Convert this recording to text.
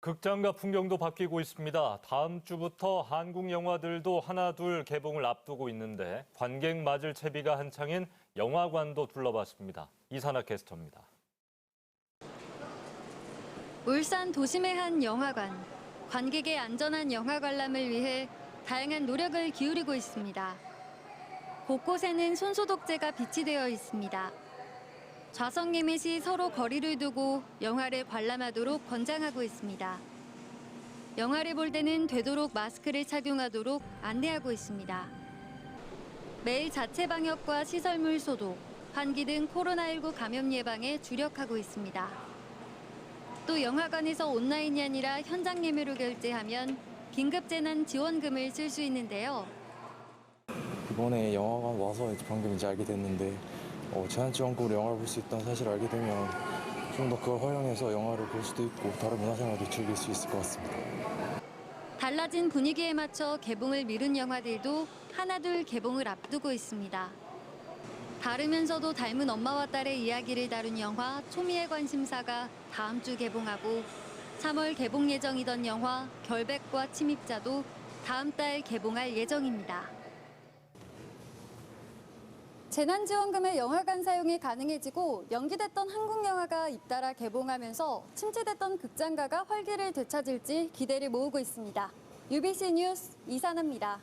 극장과 풍경도 바뀌고 있습니다. 다음 주부터 한국 영화들도 하나둘 개봉을 앞두고 있는데 관객 맞을 채비가 한창인 영화관도 둘러봤습니다. 이산아 캐스터입니다. 울산 도심의 한 영화관. 관객의 안전한 영화 관람을 위해 다양한 노력을 기울이고 있습니다. 곳곳에는 손소독제가 비치되어 있습니다. 좌석 예매 시 서로 거리를 두고 영화를 관람하도록 권장하고 있습니다. 영화를 볼 때는 되도록 마스크를 착용하도록 안내하고 있습니다. 매일 자체 방역과 시설물 소독, 환기 등 코로나19 감염 예방에 주력하고 있습니다. 또 영화관에서 온라인이 아니라 현장 예매로 결제하면 긴급재난 지원금을 쓸 수 있는데요. 이번에 영화관 와서 방금 이제 알게 됐는데 어, 제한지원금으로 영화를 볼 수 있다는 사실을 알게 되면 좀 더 그걸 활용해서 영화를 볼 수도 있고 다른 문화생활도 즐길 수 있을 것 같습니다. 달라진 분위기에 맞춰 개봉을 미룬 영화들도 하나둘 개봉을 앞두고 있습니다. 다르면서도 닮은 엄마와 딸의 이야기를 다룬 영화 초미의 관심사가 다음 주 개봉하고 3월 개봉 예정이던 영화 결백과 침입자도 다음 달 개봉할 예정입니다. 재난지원금의 영화관 사용이 가능해지고 연기됐던 한국 영화가 잇따라 개봉하면서 침체됐던 극장가가 활기를 되찾을지 기대를 모으고 있습니다. UBC 뉴스 이산아입니다.